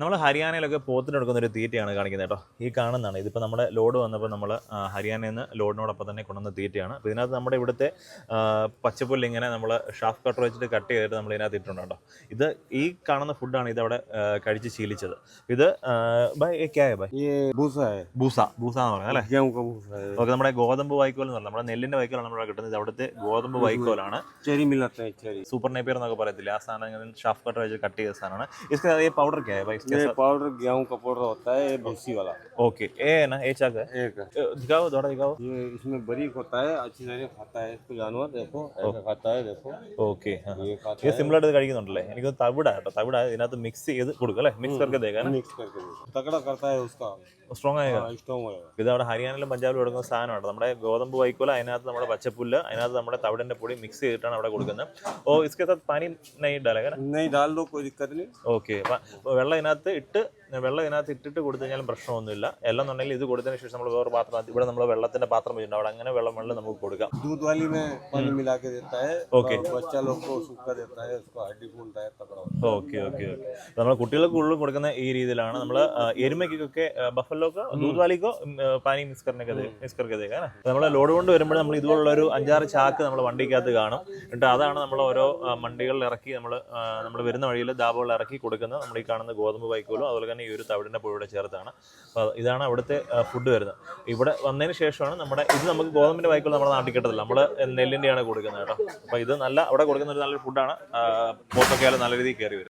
നമ്മൾ ഹരിയാനയിലൊക്കെ പോത്തിന് എടുക്കുന്ന ഒരു തീറ്റയാണ് കാണിക്കുന്നത് കേട്ടോ. ഈ കാണുന്നതാണ്. ഇതിപ്പോൾ നമ്മുടെ ലോഡ് വന്നപ്പോൾ നമ്മൾ ഹരിയാനയിൽ നിന്ന് ലോഡിനോടൊപ്പം തന്നെ കൊണ്ടുവന്ന തീറ്റയാണ്. അപ്പോൾ ഇതിനകത്ത് നമ്മുടെ ഇവിടുത്തെ പച്ചപ്പുല്ല് ഇങ്ങനെ നമ്മൾ ഷാഫ് കട്ടർ വെച്ചിട്ട് കട്ട് ചെയ്തിട്ട് നമ്മൾ ഇതിനകത്ത് ഇട്ടിട്ടുണ്ട് കേട്ടോ. ഇത് ഈ കാണുന്ന ഫുഡാണ് ഇതവിടെ കഴിച്ച് ശീലിച്ചത്. ഇത് ബൈ ബൈ? ബൂസ. ബൂസ ഓക്കെ നമ്മുടെ ഗോതമ്പ് വൈക്കോൽ എന്ന് പറഞ്ഞാൽ നമ്മുടെ നെല്ലിന്റെ വൈക്കോലാണ് നമ്മുടെ കിട്ടുന്നത്. അവിടുത്തെ ഗോതമ്പ് വൈക്കോലാണ്. സൂപ്പർ നെപ്പിയർ എന്നൊക്കെ പറയത്തില്ല? ആ സാധനം ഷാഫ് കട്ടർ വെച്ച് കട്ട് ചെയ്ത സാധനമാണ്. ഇസ്കാ പൗഡർ ക്യാ ബൈ? ये साथ पाउडर गेहूं का पाउडर होता है ये भूसी वाला ओके ए है ना ए चाक है एक ए, दिखाओ थोड़ा दिखाओ ये इसमें बरीक होता है अच्छी तरह खाता है इसको जानवर देखो ऐसा खाता है देखो ഓക്കെ ये खाता ഇത് है സിമ്പിൾ ആയിട്ട് ഇത് കഴിക്കുന്നുണ്ടല്ലേ എനിക്ക് തവിട കേട്ടോ തവിട ഇതിനകത്ത് മിക്സ് ചെയ്ത് കൊടുക്കും അല്ലേ മിക്സ് കറക്കെ തേക്കാൻ मिक्स करके देखो। तगड़ा करता है उसका സ്ട്രോങ് ആയ हाँ, स्ट्रॉन्ग होगा ഇത് അവിടെ ഹരിയാനയിലും പഞ്ചാബിലും കൊടുക്കുന്ന സാധനമാണ് നമ്മുടെ ഗോതമ്പ് വൈക്കോല അതിനകത്ത് നമ്മുടെ പച്ചപ്പുല്ല് അതിനകത്ത് നമ്മുടെ തവിടിന്റെ പൊടി മിക്സ് ചെയ്തിട്ടാണ് അവിടെ കൊടുക്കുന്നത് ഓ ഇസ്കെ സാത്ത് പാനി നെയ് ഡാലേ नहीं डाल दो कोई दिक्कत नहीं ഓക്കെ വെള്ളം ഇതിനകത്ത് ഇട്ട് വെള്ളം ഇതിനകത്ത് ഇട്ടിട്ട് കൊടുത്തു കഴിഞ്ഞാലും പ്രശ്നമൊന്നുമില്ല എല്ലാം എന്നുണ്ടെങ്കിൽ ഇത് കൊടുത്തതിന് ശേഷം നമ്മൾ വേറെ പാത്രം ഇവിടെ നമ്മൾ വെള്ളത്തിന്റെ പാത്രം വെച്ചിട്ടുണ്ട് അവിടെ അങ്ങനെ വെള്ളം വെള്ളം നമുക്ക് കൊടുക്കാം दूध वाली में पानी मिला के देता है ओके। और बच्चा लोग को सूखा देता है उसको हड्डी फूलता है तगड़ा होता ഓക്കെ ഓക്കെ ഓക്കെ നമ്മൾ കുട്ടികൾക്ക് കൂടുതൽ കൊടുക്കുന്ന ഈ രീതിയിലാണ് നമ്മൾ എരുമയ്ക്കൊക്കെ ബഫലോക്ക് ദൂത്വാലിക്കോ പാനി മിക്സ് കറിനൊക്കെ മിക്സ് കറിക്ക് നമ്മൾ ലോഡ് കൊണ്ട് വരുമ്പോൾ നമ്മൾ ഇതുപോലുള്ള ഒരു അഞ്ചാറ് ചാക്ക് നമ്മൾ വണ്ടിക്കകത്ത് കാണും എന്നിട്ട് അതാണ് നമ്മൾ ഓരോ ആ, വണ്ടികളിൽ ഇറക്കി നമ്മൾ നമ്മൾ വരുന്ന വഴിയിൽ ദാബുകളിൽ ഇറക്കി കൊടുക്കുന്നത് നമ്മൾ ഈ കാണുന്ന ഗോതമ്പ് വൈക്കോലും അതുപോലെ തന്നെ ഈ ഒരു തവിടിന്റെ പൊടിയുടെ ചേർത്താണ്. അപ്പോൾ ഇതാണ് അവിടുത്തെ ഫുഡ് വരുന്നത്. ഇവിടെ വന്നതിന് ശേഷമാണ് നമ്മുടെ ഇത് നമുക്ക് ഗോതമ്പിന്റെ വൈക്കോൾ നമ്മുടെ നാട്ടിൽ കിട്ടത്തില്ല നമ്മൾ നെല്ലിന്റെയാണ് കൊടുക്കുന്നത് കേട്ടോ. അപ്പോൾ ഇത് നല്ല അവിടെ കൊടുക്കുന്ന ഒരു നല്ലൊരു ഫുഡാണ് പോത്തൊക്കെ നല്ല രീതിയിൽ കയറി വരും.